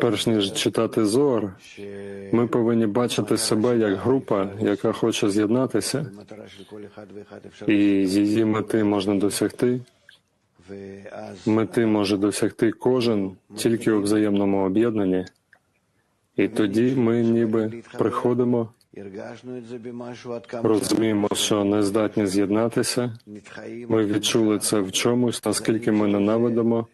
перш ніж читати зор, ми повинні бачити себе як група, яка хоче з'єднатися, і її мети можна досягти. Мети може досягти кожен тільки у взаємному об'єднанні. І тоді ми ніби приходимо, розуміємо, що не здатні з'єднатися. Ми відчули це в чомусь, наскільки ми ненавидимо,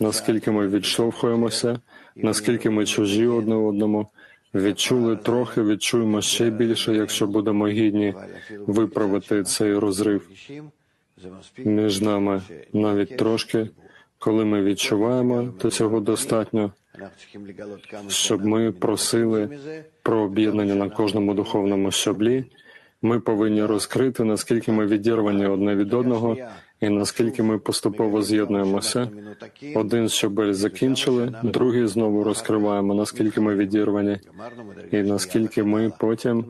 наскільки ми відштовхуємося, наскільки ми чужі одне одному. Відчули трохи, відчуємо ще більше, якщо будемо гідні виправити цей розрив між нами навіть трошки. Коли ми відчуваємо, то цього достатньо, щоб ми просили про об'єднання на кожному духовному щаблі. Ми повинні розкрити, наскільки ми відірвані одне від одного, і наскільки ми поступово з'єднуємося. Один щабель закінчили, другий знову розкриваємо, наскільки ми відірвані, і наскільки ми потім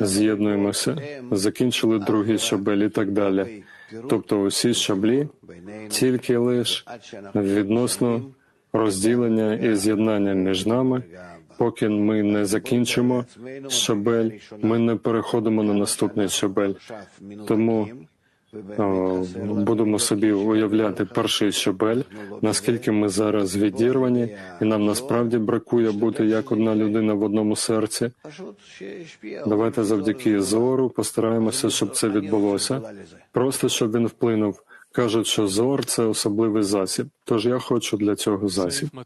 з'єднуємося. Закінчили другий щабель і так далі. Тобто усі щаблі тільки лиш відносно розділення і з'єднання між нами. Поки ми не закінчимо щабель, ми не переходимо на наступний щабель. Тому будемо собі уявляти перший щабель, наскільки ми зараз відірвані, і нам насправді бракує бути як одна людина в одному серці. Давайте завдяки зору постараємося, щоб це відбулося. Просто щоб він вплинув. Кажуть, що зор це особливий засіб. Тож я хочу для цього засіб.